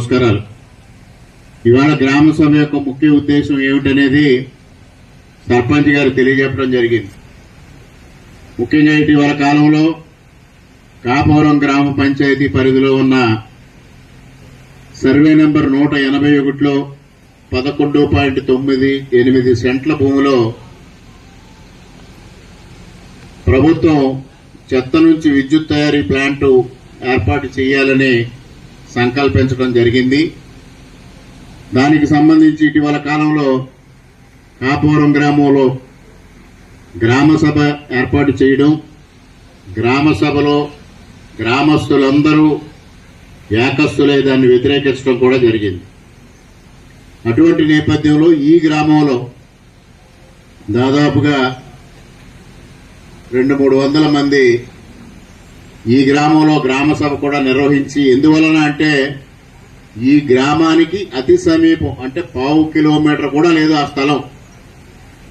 నమస్కారాలు. ఇవాళ గ్రామ సభ యొక్క ముఖ్య ఉద్దేశం ఏమిటనేది సర్పంచ్ గారు తెలియజెప్పడం జరిగింది. ముఖ్యంగా ఇటీవల కాలంలో కాపవరం గ్రామ పంచాయతీ పరిధిలో ఉన్న సర్వే నెంబర్ నూట ఎనభై ఒకటిలో పదకొండు పాయింట్ తొమ్మిది ఎనిమిది సెంట్ల భూమిలో ప్రభుత్వం చెత్త నుంచి విద్యుత్ తయారీ ప్లాంటు ఏర్పాటు చేయాలని సంకల్పించడం జరిగింది. దానికి సంబంధించి ఇటీవల కాలంలో కాపురం గ్రామంలో గ్రామ సభ ఏర్పాటు చేయడం గ్రామసభలో గ్రామస్తులందరూ ఏకస్తులే దాన్ని వ్యతిరేకించడం కూడా జరిగింది. అటువంటి నేపథ్యంలో ఈ గ్రామంలో దాదాపుగా రెండు మూడు వందల మంది ఈ గ్రామంలో గ్రామ సభ కూడా నిర్వహించి ఎందువలన అంటే ఈ గ్రామానికి అతి సమీపం అంటే పావు కిలోమీటర్ కూడా లేదు ఆ స్థలం.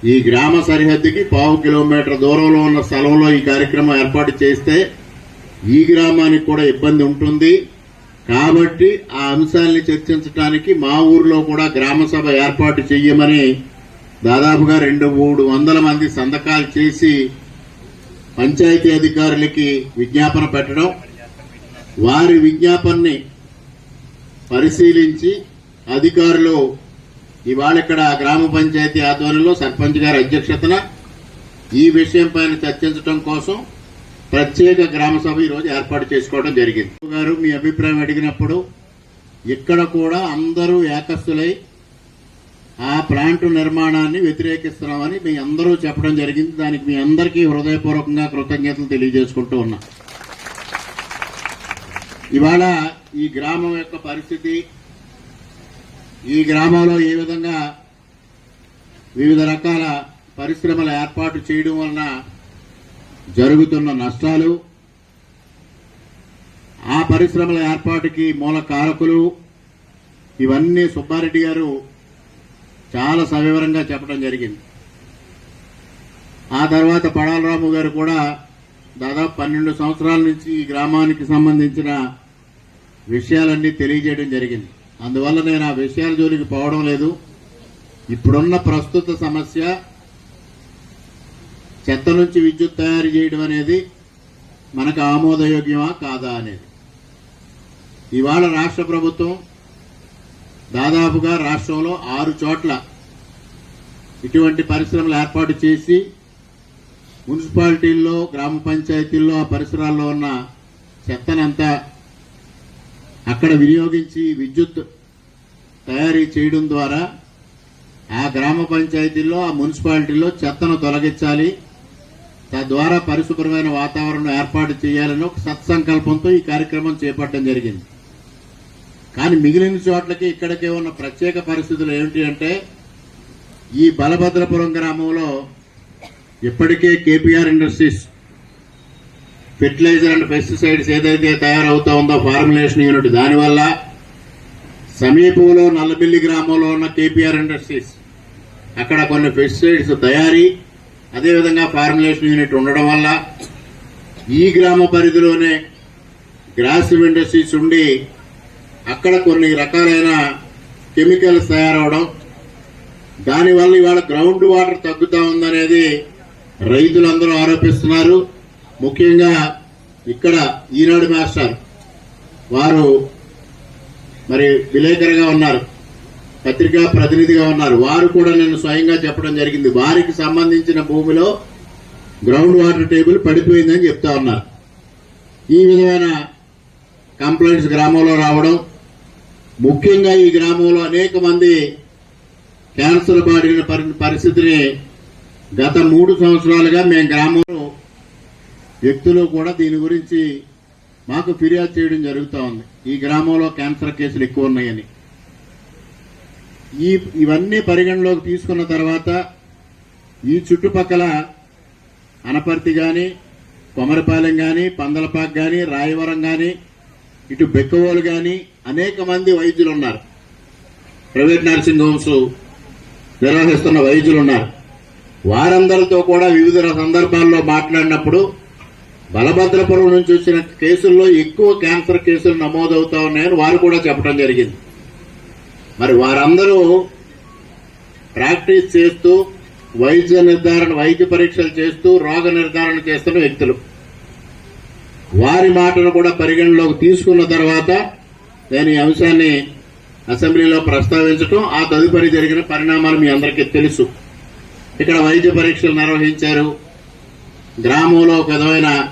ఈ గ్రామ సరిహద్దుకి పావు కిలోమీటర్ దూరంలో ఉన్న స్థలంలో ఈ కార్యక్రమం ఏర్పాటు చేస్తే ఈ గ్రామానికి కూడా ఇబ్బంది ఉంటుంది. కాబట్టి ఆ అంశాన్ని చర్చించడానికి మా ఊర్లో కూడా గ్రామ సభ ఏర్పాటు చెయ్యమని దాదాపుగా రెండు మూడు వందల మంది సంతకాలు చేసి పంచాయతీ అధికారులకి విజ్ఞాపన పెట్టడం వారి విజ్ఞాపనని పరిశీలించి అధికారులు ఇవాళ ఇక్కడ గ్రామ పంచాయతీ ఆధ్వర్యంలో సర్పంచ్ గారి అధ్యక్షతన ఈ విషయం పైన చర్చించడం కోసం ప్రత్యేక గ్రామ సభ ఈరోజు ఏర్పాటు చేసుకోవడం జరిగింది. గారు మీ అభిప్రాయం అడిగినప్పుడు ఇక్కడ కూడా అందరూ ఏకస్తులై ఆ ప్లాంట్ నిర్మాణాన్ని వ్యతిరేకిస్తున్నామని మీ అందరూ చెప్పడం జరిగింది. దానికి మీ అందరికీ హృదయపూర్వకంగా కృతజ్ఞతలు తెలియజేసుకుంటూ ఉన్నా. ఇవాళ ఈ గ్రామం యొక్క పరిస్థితి ఈ గ్రామంలో ఏ విధంగా వివిధ రకాల పరిశ్రమలు ఏర్పాటు చేయడం వలన జరుగుతున్న నష్టాలు ఆ పరిశ్రమల ఏర్పాటుకి మూల కారకులు ఇవన్నీ సుబ్బారెడ్డి గారు చాలా సవివరంగా చెప్పడం జరిగింది. ఆ తర్వాత పడాలరాము గారు కూడా దాదాపు పన్నెండు సంవత్సరాల నుంచి ఈ గ్రామానికి సంబంధించిన విషయాలన్నీ తెలియజేయడం జరిగింది. అందువల్ల నేను ఆ విషయాల జోలికి పోవడం లేదు. ఇప్పుడున్న ప్రస్తుత సమస్య చెత్త నుంచి విద్యుత్ తయారు చేయడం అనేది మనకు ఆమోదయోగ్యమా కాదా అనేది. ఇవాళ రాష్ట్ర ప్రభుత్వం దాదాపుగా రాష్ట్రంలో ఆరు చోట్ల ఇటువంటి పరిశ్రమలు ఏర్పాటు చేసి మున్సిపాలిటీల్లో గ్రామ పంచాయతీల్లో ఆ పరిసరాల్లో ఉన్న చెత్తనంతా అక్కడ వినియోగించి విద్యుత్ తయారీ చేయడం ద్వారా ఆ గ్రామ పంచాయతీల్లో ఆ మున్సిపాలిటీల్లో చెత్తను తొలగించాలి. తద్వారా పరిశుభ్రమైన వాతావరణం ఏర్పాటు చేయాలని ఒక సత్సంకల్పంతో ఈ కార్యక్రమం చేపట్టడం జరిగింది. కానీ మిగిలిన చోట్లకి ఇక్కడికే ఉన్న ప్రత్యేక పరిస్థితులు ఏమిటి అంటే ఈ బలభద్రపురం గ్రామంలో ఇప్పటికే KPR industries fertiliser and pesticides ఏదైతే తయారవుతా ఉందో ఫార్ములేషన్ యూనిట్ దానివల్ల సమీపంలో నల్లబిల్లి గ్రామంలో ఉన్న కేపీఆర్ ఇండస్ట్రీస్ అక్కడ కొన్ని పెస్టిసైడ్స్ తయారీ అదేవిధంగా ఫార్ములేషన్ యూనిట్ ఉండడం వల్ల ఈ గ్రామ పరిధిలోనే గ్రాస్ ఇండస్ట్రీస్ ఉండి అక్కడ కొన్ని రకాలైన కెమికల్స్ తయారవడం దానివల్ల ఇవాళ గ్రౌండ్ వాటర్ తగ్గుతా ఉందనేది రైతులందరూ ఆరోపిస్తున్నారు. ముఖ్యంగా ఇక్కడ ఈనాడు మాస్టర్ వారు మరి విలేకరుగా ఉన్నారు పత్రికా ప్రతినిధిగా ఉన్నారు. వారు కూడా నేను స్వయంగా చెప్పడం జరిగింది. వారికి సంబంధించిన భూమిలో గ్రౌండ్ వాటర్ టేబుల్ పడిపోయిందని చెప్తా ఉన్నారు. ఈ విధమైన కంప్లైంట్స్ గ్రామంలో రావడం ముఖ్యంగా ఈ గ్రామంలో అనేక మంది క్యాన్సర్ బారిన పరి- పరిస్థితిని గత మూడు సంవత్సరాలుగా మేము గ్రామంలో వ్యక్తులు కూడా దీని గురించి మాకు ఫిర్యాదు చేయడం జరుగుతూ ఉంది. ఈ గ్రామంలో క్యాన్సర్ కేసులు ఎక్కువ ఉన్నాయని. ఈ ఇవన్నీ పరిగణలోకి తీసుకున్న తర్వాత ఈ చుట్టుపక్కల అనపర్తి కానీ కొమరపాలెం కానీ పందలపాక్ కానీ రాయవరం కానీ ఇటు బెక్కవోలు కానీ అనేక మంది వైద్యులు ఉన్నారు ప్రైవేట్ నర్సింగ్ హోమ్స్ నిర్వహిస్తున్న వైద్యులు ఉన్నారు వారందరితో కూడా వివిధ సందర్భాల్లో మాట్లాడినప్పుడు బలభద్రపురం నుంచి వచ్చిన కేసుల్లో ఎక్కువ క్యాన్సర్ కేసులు నమోదవుతా ఉన్నాయని వారు కూడా చెప్పడం జరిగింది. మరి వారందరూ ప్రాక్టీస్ చేస్తూ వైద్య నిర్ధారణ వైద్య పరీక్షలు చేస్తూ రోగ నిర్ధారణ చేస్తున్న వ్యక్తులు. వారి మాటను కూడా పరిగణలోకి తీసుకున్న తర్వాత నేను ఈ అంశాన్ని అసెంబ్లీలో ప్రస్తావించడం ఆ తదుపరి జరిగిన పరిణామాలు మీ అందరికీ తెలుసు. ఇక్కడ వైద్య పరీక్షలు నిర్వహించారు. గ్రామంలో ఒక విధమైన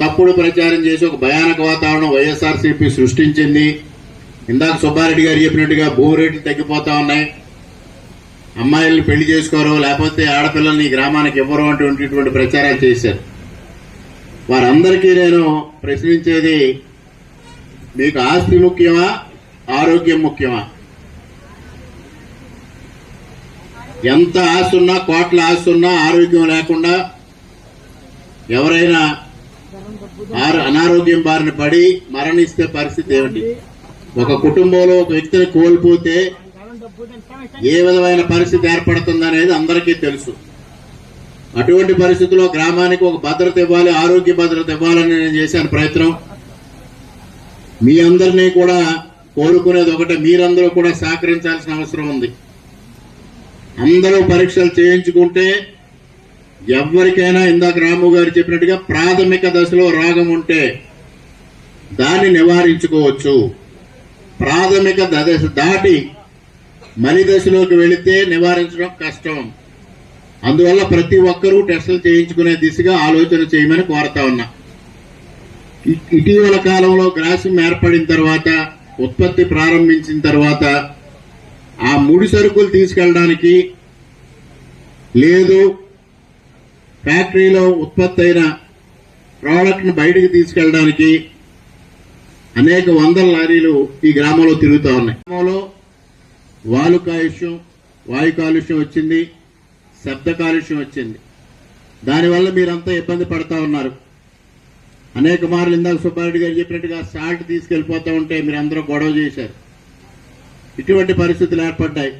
తప్పుడు ప్రచారం చేసి ఒక భయానక వాతావరణం వైఎస్ఆర్సీపీ సృష్టించింది. ఇందాక సుబ్బారెడ్డి గారు చెప్పినట్టుగా భూ రేట్లు తగ్గిపోతా ఉన్నాయి. అమ్మాయిల్ని పెళ్ళి చేసుకోరు లేకపోతే ఆడపిల్లల్ని గ్రామానికి ఇవ్వరు అటువంటి ప్రచారాలు చేశారు. వారందరికీ నేను ప్రశ్నించేది మీకు ఆస్తి ముఖ్యమా ఆరోగ్యం ముఖ్యమా? ఎంత ఆస్తి ఉన్నా కోట్ల ఆస్తి ఉన్నా ఆరోగ్యం లేకుండా ఎవరైనా అనారోగ్యం బారిన పడి మరణిస్తే పరిస్థితి ఏమిటి? ఒక కుటుంబంలో ఒక వ్యక్తిని కోల్పోతే ఏ విధమైన పరిస్థితి ఏర్పడుతుంది అనేది అందరికీ తెలుసు. అటువంటి పరిస్థితుల్లో గ్రామానికి ఒక భద్రత ఇవ్వాలి ఆరోగ్య భద్రత ఇవ్వాలని నేను చేశాను ప్రయత్నం. మీ అందరినీ కూడా కోరుకునేది ఒకటే మీరందరూ కూడా సహకరించాల్సిన అవసరం ఉంది. అందరూ పరీక్షలు చేయించుకుంటే ఎవరికైనా ఇందాక రాము గారు చెప్పినట్టుగా ప్రాథమిక దశలో రోగం ఉంటే దాన్ని నివారించుకోవచ్చు. ప్రాథమిక దశ దాటి మలి దశలోకి వెళితే నివారించడం కష్టం. అందువల్ల ప్రతి ఒక్కరూ టెస్టులు చేయించుకునే దిశగా ఆలోచన చేయమని కోరుతా ఉన్నా. ఇటీవల కాలంలో గ్రాసం ఏర్పడిన తర్వాత ఉత్పత్తి ప్రారంభించిన తర్వాత ఆ ముడి సరుకులు తీసుకెళ్ళడానికి లేదు ఫ్యాక్టరీలో ఉత్పత్తి అయిన ప్రోడక్ట్ను బయటకు తీసుకెళ్ళడానికి అనేక వందల లారీలు ఈ గ్రామంలో తిరుగుతూ ఉన్నాయి. గ్రామంలో వాలు కాలుష్యం వాయు కాలుష్యం వచ్చింది. శబ్ద కాలుష్యం వచ్చింది. దానివల్ల మీరంతా ఇబ్బంది పడతా ఉన్నారు. అనేక మార్లు ఇందాక సుబ్బారెడ్డి గారు చెప్పినట్టుగా సాల్ట్ తీసుకెళ్ళిపోతూ ఉంటే మీరు అందరూ గొడవ చేశారు. ఇటువంటి పరిస్థితులు ఏర్పడ్డాయి.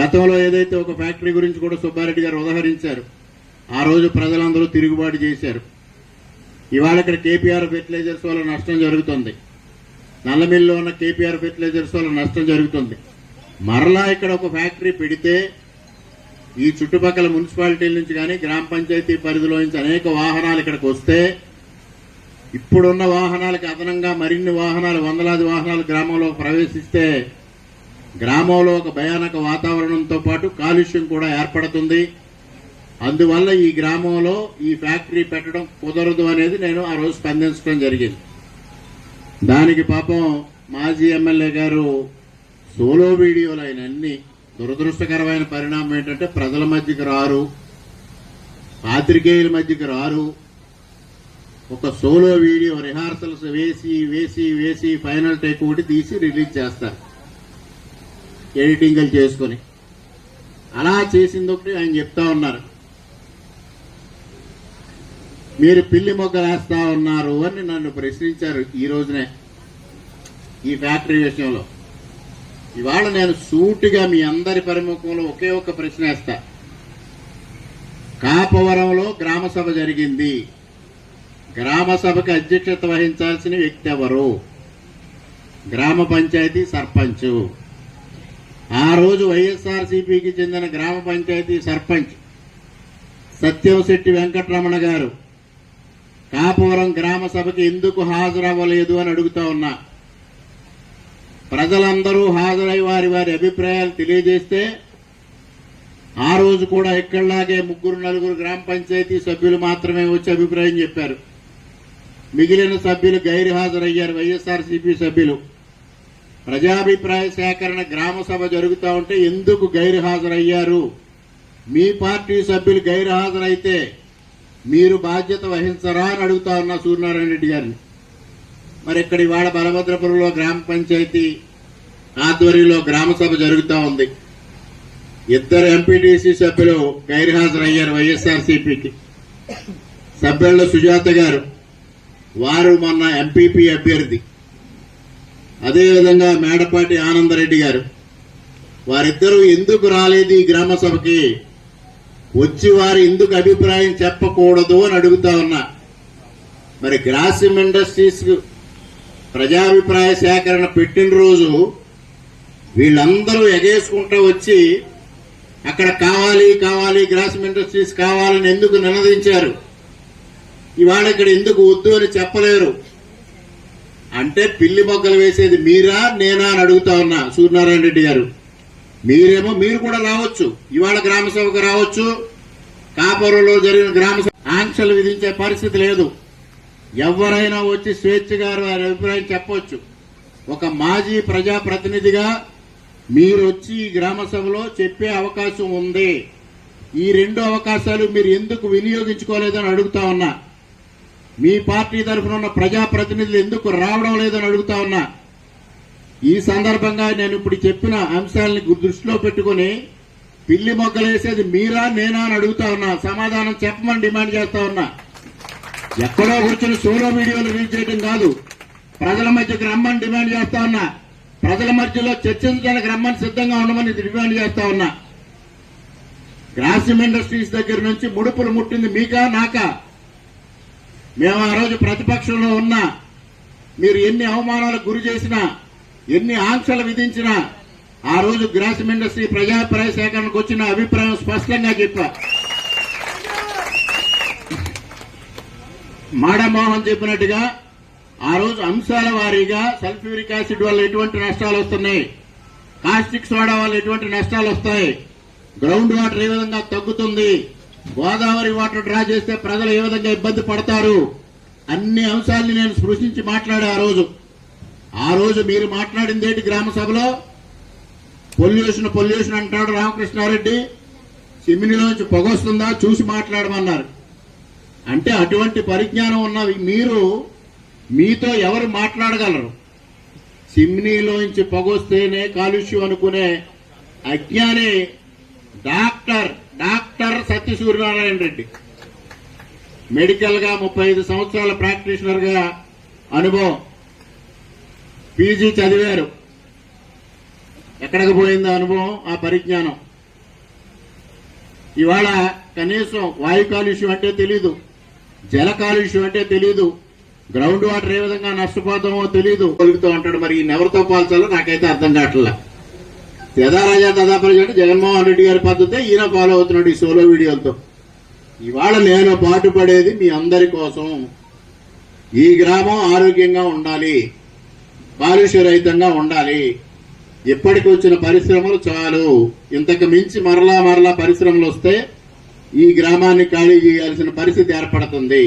గతంలో ఏదైతే ఒక ఫ్యాక్టరీ గురించి కూడా సుబ్బారెడ్డి గారు ఉదహరించారు ఆ రోజు ప్రజలందరూ తిరుగుబాటు చేశారు. ఇవాళ ఇక్కడ కేపీఆర్ ఫెర్టిలైజర్స్ వల్ల నష్టం జరుగుతుంది. నల్లమిల్లిలో ఉన్న కేపీఆర్ ఫెర్టిలైజర్స్ వల్ల నష్టం జరుగుతుంది. మరలా ఇక్కడ ఒక ఫ్యాక్టరీ పెడితే ఈ చుట్టుపక్కల మున్సిపాలిటీల నుంచి కానీ గ్రామ పంచాయతీ పరిధిలో నుంచి అనేక వాహనాలు ఇక్కడికి వస్తే ఇప్పుడున్న వాహనాలకు అదనంగా మరిన్ని వాహనాలు వందలాది వాహనాలు గ్రామంలో ప్రవేశిస్తే గ్రామంలో ఒక భయానక వాతావరణంతో పాటు కాలుష్యం కూడా ఏర్పడుతుంది. అందువల్ల ఈ గ్రామంలో ఈ ఫ్యాక్టరీ పెట్టడం కుదరదు అనేది నేను ఆ రోజు స్పందించడం జరిగింది. దానికి పాపం మాజీ ఎమ్మెల్యే గారు సోలో వీడియోలు ఆయన అన్ని దురదృష్టకరమైన పరిణామం ఏంటంటే ప్రజల మధ్యకి రారు పాత్రికేయుల మధ్యకి రారు. ఒక సోలో వీడియో రిహార్సల్స్ వేసి వేసి వేసి ఫైనల్ టేక్ ఒకటి తీసి రిలీజ్ చేస్తారు. ఎడిటింగ్లు చేసుకొని. అలా చేసింది ఒకటి ఆయన చెప్తా ఉన్నారు. మీరు పిల్లి మొగ్గలేస్తా ఉన్నారు అని నన్ను ప్రశ్నించారు ఈ రోజునే ఈ ఫ్యాక్టరీ విషయంలో. ఇవాళ నేను సూటిగా మీ అందరి పరిముఖంలో ఒకే ఒక ప్రశ్న వేస్తా. కాపవరంలో గ్రామసభ జరిగింది. గ్రామ సభకు అధ్యక్షత వహించాల్సిన వ్యక్తి ఎవరు? గ్రామ పంచాయతీ సర్పంచ్. ఆ రోజు వైఎస్ఆర్సీపీకి చెందిన గ్రామ పంచాయతీ సర్పంచ్ సత్యంశెట్టి వెంకటరమణ గారు. కాపవరం గ్రామ సభకి ఎందుకు హాజరవ్వలేదు అని అడుగుతా ఉన్నా. ప్రజలందరూ హాజరై వారి వారి అభిప్రాయాలు తెలియజేస్తే ఆ రోజు కూడా ఎక్కడలాగే ముగ్గురు నలుగురు గ్రామ పంచాయతీ సభ్యులు మాత్రమే వచ్చి అభిప్రాయం చెప్పారు. మిగిలిన సభ్యులు గైరు హాజరయ్యారు వైఎస్ఆర్సీపీ సభ్యులు. ప్రజాభిప్రాయ సేకరణ గ్రామ సభ జరుగుతూ ఉంటే ఎందుకు గైరు హాజరయ్యారు మీ పార్టీ సభ్యులు గైరు హాజరైతే మీరు బాధ్యత వహించరా అని అడుగుతా ఉన్నా సూర్యనారాయణ రెడ్డి గారిని. మరి ఇక్కడ ఇవాళ బలభద్రపురంలో గ్రామ పంచాయతీ ఆధ్వర్యంలో గ్రామ సభ జరుగుతూ ఉంది. ఇద్దరు ఎంపీటీసీ సభ్యులు గైర్హాజరయ్యారు వైఎస్ఆర్సీపీకి సభ్యుల్లో సుజాత గారు వారు మొన్న ఎంపీపీ అభ్యర్థి. అదేవిధంగా మేడపాటి ఆనందరెడ్డి గారు వారిద్దరూ ఎందుకు రాలేదు ఈ గ్రామ సభకి? వచ్చి వారు ఎందుకు అభిప్రాయం చెప్పకూడదు అని అడుగుతా ఉన్నా. మరి గ్రాసిమ్ ఇండస్ట్రీస్ ప్రజాభిప్రాయ సేకరణ పెట్టిన రోజు వీళ్ళందరూ ఎగేసుకుంటూ వచ్చి అక్కడ కావాలి కావాలి గ్రాసిమ్ ఇండస్ట్రీస్ కావాలని ఎందుకు నినదించారు? ఇవాళ ఇక్కడ ఎందుకు వద్దు అని చెప్పలేరు. అంటే పిల్లి మొగ్గలు వేసేది మీరా నేనా అని అడుగుతా ఉన్నా సూర్యనారాయణ రెడ్డి గారు. మీరేమో మీరు కూడా రావచ్చు. ఇవాళ గ్రామ సభకు రావచ్చు. కాపురంలో జరిగిన గ్రామ సభ ఆంక్షలు విధించే పరిస్థితి లేదు. ఎవరైనా వచ్చి స్వేచ్ఛగా వారి అభిప్రాయం చెప్పవచ్చు ఒక మాజీ ప్రజాప్రతినిధిగా మీరు వచ్చి ఈ గ్రామ సభలో చెప్పే అవకాశం ఉంది. ఈ రెండు అవకాశాలు మీరు ఎందుకు వినియోగించుకోలేదని అడుగుతా ఉన్నా. మీ పార్టీ తరఫున ఉన్న ప్రజాప్రతినిధులు ఎందుకు రావడం లేదని అడుగుతా ఉన్నా. ఈ సందర్భంగా నేను ఇప్పుడు చెప్పిన అంశాలని దృష్టిలో పెట్టుకుని పిల్లి మొగ్గలేసేది మీరా నేనా అని అడుగుతా ఉన్నా. సమాధానం చెప్పమని డిమాండ్ చేస్తా ఉన్నా. ఎక్కడో కూర్చొని సోలో వీడియోలు రిలీజ్ చేయడం కాదు. ప్రజల మధ్యకి రమ్మని డిమాండ్ చేస్తా ఉన్నా. ప్రజల మధ్యలో చర్చించడానికి రమ్మని సిద్ధంగా ఉండమని డిమాండ్ చేస్తా ఉన్నా. గ్రాసిమ్ ఇండస్ట్రీస్ దగ్గర నుంచి ముడుపులు ముట్టింది మీకా నాకా? మేము ఆ రోజు ప్రతిపక్షంలో ఉన్నా. మీరు ఎన్ని అవమానాలకు గురి చేసినా ఎన్ని ఆంక్షలు విధించినా ఆ రోజు గ్రాసిమ్ ఇండస్ట్రీ ప్రజాభిప్రాయ సేకరణకు వచ్చిన అభిప్రాయం స్పష్టంగా చెప్పా. మాడమోహన్ చెప్పినట్టుగా ఆ రోజు అంశాల వారీగా సల్ఫ్యూరిక్ యాసిడ్ వల్ల ఎటువంటి నష్టాలు వస్తున్నాయి? కాస్టిక్ సోడా వల్ల ఎటువంటి నష్టాలు వస్తాయి? గ్రౌండ్ వాటర్ ఏ విధంగా తగ్గుతుంది? గోదావరి వాటర్ డ్రా చేస్తే ప్రజలు ఏ విధంగా ఇబ్బంది పడతారు? అన్ని అంశాలని నేను స్పృశించి మాట్లాడా ఆ రోజు. ఆ రోజు మీరు మాట్లాడిందేటి గ్రామ సభలో? పొల్యూషన్ పొల్యూషన్ అంటాడు రామకృష్ణారెడ్డి. సిమినిలోంచి పొగొస్తుందా చూసి మాట్లాడమన్నారు. అంటే అటువంటి పరిజ్ఞానం ఉన్న మీరు మీతో ఎవరు మాట్లాడగలరు? సిమ్నీలోంచి పొగొస్తేనే కాలుష్యం అనుకునే అజ్ఞాని డాక్టర్ డాక్టర్ సత్యసూర్యనారాయణ రెడ్డి. మెడికల్గా ముప్పై ఐదు సంవత్సరాల ప్రాక్టీషనర్గా అనుభవం. పీజీ చదివారు. ఎక్కడికి పోయింది అనుభవం ఆ పరిజ్ఞానం. ఇవాళ కనీసం వాయు కాలుష్యం అంటే తెలీదు. జల కాలుష్యం అంటే తెలియదు గ్రౌండ్ వాటర్ ఏ విధంగా నష్టపోతామో తెలియదు కలుగుతూ ఉంటాడు మరి ఈయన ఎవరితో పోల్చాలో నాకైతే అర్థం కావట్లా. యథారాజా తదాపరి అంటే జగన్మోహన్ రెడ్డి గారి పద్ధతి ఈయన ఫాలో అవుతున్నాడు ఈ సోలో వీడియోలతో ఇవాళ నేను పాటుపడేది మీ అందరి కోసం. ఈ గ్రామం ఆరోగ్యంగా ఉండాలి. కాలుష్య రహితంగా ఉండాలి. ఇప్పటికి వచ్చిన పరిశ్రమలు చాలు. ఇంతకు మించి మరలా మరలా పరిశ్రమలు వస్తే ఈ గ్రామాన్ని ఖాళీ చేయాల్సిన పరిస్థితి ఏర్పడుతుంది.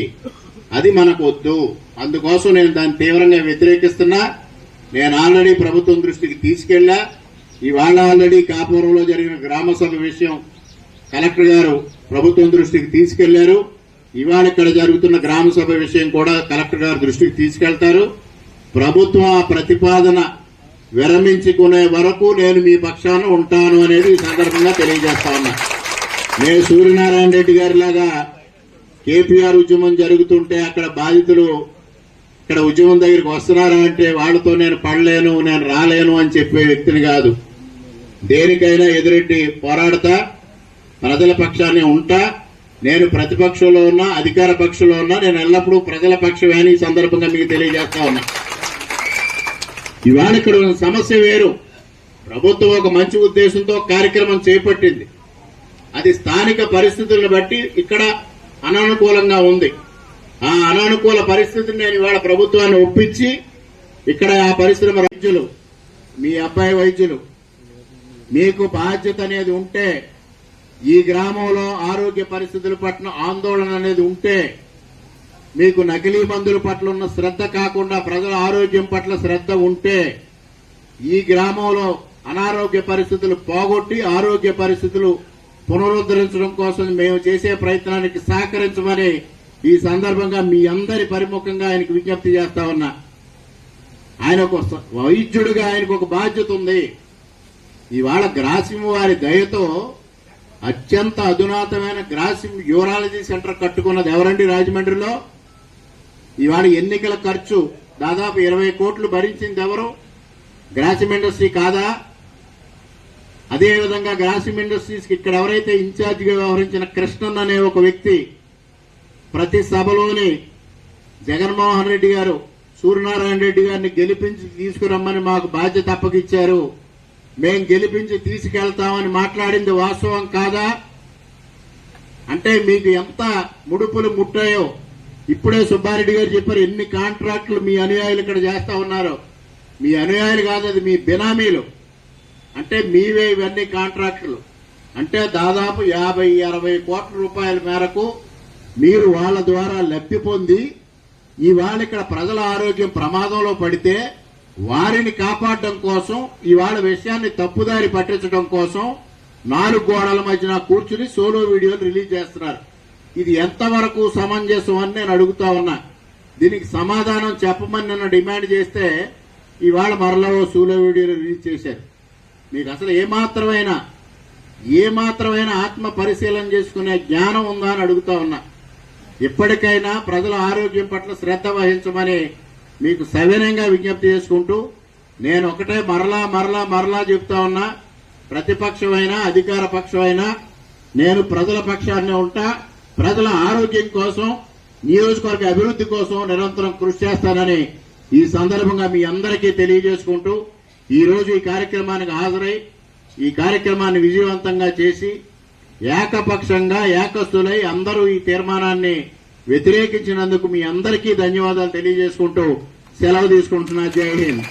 అది మనకు వద్దు అందుకోసం నేను దాన్ని తీవ్రంగా వ్యతిరేకిస్తున్నా. నేను ఆల్రెడీ ప్రభుత్వం దృష్టికి తీసుకెళ్ళా ఇవాళ ఆల్రెడీ కాపురంలో జరిగిన గ్రామ సభ విషయం కలెక్టర్ గారు ప్రభుత్వం దృష్టికి తీసుకెళ్ళారు. ఇవాళ ఇక్కడ జరుగుతున్న గ్రామ సభ విషయం కూడా కలెక్టర్ గారు దృష్టికి తీసుకెళ్తారు. ప్రభుత్వం ఆ ప్రతిపాదన విరమించుకునే వరకు నేను మీ పక్షాన ఉంటాను అనేది ఈ సందర్భంగా తెలియజేస్తా ఉన్నా. నేను సూర్యనారాయణ రెడ్డి గారి లాగా కేపీఆర్ ఉద్యమం జరుగుతుంటే అక్కడ బాధితులు ఇక్కడ ఉద్యమం దగ్గరికి వస్తున్నారా అంటే వాళ్ళతో నేను పడలేను నేను రాలేను అని చెప్పే వ్యక్తిని కాదు. దేనికైనా ఎదురెడ్డి పోరాడతా ప్రజల పక్షాన్ని ఉంటా నేను ప్రతిపక్షంలో ఉన్నా అధికార పక్షంలో ఉన్నా నేను ఎల్లప్పుడూ ప్రజల పక్షమే అని ఈ సందర్భంగా మీకు తెలియజేస్తా ఉన్నా. ఇవాళ ఇక్కడ సమస్య వేరు. ప్రభుత్వం ఒక మంచి ఉద్దేశంతో కార్యక్రమం చేపట్టింది. అది స్థానిక పరిస్థితులను బట్టి ఇక్కడ అననుకూలంగా ఉంది. ఆ అననుకూల పరిస్థితిని నేను ఇవాళ ప్రభుత్వాన్ని ఒప్పించి ఇక్కడ ఆ పరిశ్రమ వైద్యులు మీ అబ్బాయి వైద్యులు మీకు బాధ్యత అనేది ఉంటే ఈ గ్రామంలో ఆరోగ్య పరిస్థితుల పట్ల ఆందోళన అనేది ఉంటే మీకు నకిలీ మందుల పట్ల ఉన్న శ్రద్ధ కాకుండా ప్రజల ఆరోగ్యం పట్ల శ్రద్ధ ఉంటే ఈ గ్రామంలో అనారోగ్య పరిస్థితులు పోగొట్టి ఆరోగ్య పరిస్థితులు పునరుద్ధరించడం కోసం మేము చేసే ప్రయత్నానికి సహకరించమని ఈ సందర్భంగా మీ అందరి పరిముఖంగా ఆయనకు విజ్ఞప్తి చేస్తా ఉన్నా. ఆయన ఒక వైద్యుడిగా ఆయనకు ఒక బాధ్యత ఉంది. ఇవాళ గ్రాసిం వారి దయతో అత్యంత అధునాతమైన గ్రాసిం యూరాలజీ సెంటర్ కట్టుకున్నది ఎవరండి రాజమండ్రిలో? ఇవాళ ఎన్నికల ఖర్చు దాదాపు ఇరవై కోట్లు భరించింది ఎవరు? గ్రాసిం ఇండస్ట్రీ కాదా? అదేవిధంగా గ్రాసిమ్ ఇండస్ట్రీస్కి ఇక్కడ ఎవరైతే ఇన్ఛార్జిగా వ్యవహరించిన కృష్ణన్ అనే ఒక వ్యక్తి ప్రతి సభలోని జగన్మోహన్ రెడ్డి గారు సూర్యనారాయణ రెడ్డి గారిని గెలిపించి తీసుకురమ్మని మాకు బాధ్యత అప్పగిచ్చారు. మేం గెలిపించి తీసుకెళ్తామని మాట్లాడింది వాస్తవం కాదా? అంటే మీకు ఎంత ముడుపులు ముట్టాయో ఇప్పుడే సుబ్బారెడ్డి గారు చెప్పారు ఎన్ని కాంట్రాక్టులు మీ అనుయాయులు ఇక్కడ చేస్తా ఉన్నారు. మీ అనుయాయులు కాదు అది మీ బినామీలు. అంటే మీవే ఇవన్నీ కాంట్రాక్టులు. అంటే దాదాపు యాభై అరవై కోట్ల రూపాయల మేరకు మీరు వాళ్ళ ద్వారా లబ్ధి పొంది ఇవాళ ఇక్కడ ప్రజల ఆరోగ్యం ప్రమాదంలో పడితే వారిని కాపాడడం కోసం ఇవాళ విషయాన్ని తప్పుదారి పట్టించడం కోసం నాలుగు గోడల మధ్యన కూర్చుని సోలో వీడియోలు రిలీజ్ చేస్తున్నారు. ఇది ఎంతవరకు సమంజసం అని నేను అడుగుతా ఉన్నా. దీనికి సమాధానం చెప్పమని నన్ను డిమాండ్ చేస్తే ఇవాళ మరలా సోలో వీడియోలు రిలీజ్ చేశారు. మీకు అసలు ఏమాత్రమైన ఏమాత్రమైన ఆత్మ పరిశీలన చేసుకునే జ్ఞానం ఉందా అని అడుగుతా ఉన్నా. ఇప్పటికైనా ప్రజల ఆరోగ్యం పట్ల శ్రద్ధ వహించమని మీకు సవినయంగా విజ్ఞప్తి చేసుకుంటూ నేను ఒకటే మరలా మరలా మరలా చెప్తా ఉన్నా. ప్రతిపక్షమైనా అధికార పక్షమైనా నేను ప్రజల పక్షాన్ని ఉంటా. ప్రజల ఆరోగ్యం కోసం నియోజకవర్గ అభివృద్ధి కోసం నిరంతరం కృషి చేస్తానని ఈ సందర్భంగా మీ అందరికీ తెలియజేసుకుంటూ ఈ రోజు ఈ కార్యక్రమానికి హాజరై ఈ కార్యక్రమాన్ని విజయవంతంగా చేసి ఏకపక్షంగా ఏకస్తులై అందరూ ఈ తీర్మానాన్ని వ్యతిరేకించినందుకు మీ అందరికీ ధన్యవాదాలు తెలియజేసుకుంటూ సెలవు తీసుకుంటున్నా. జై హింద్.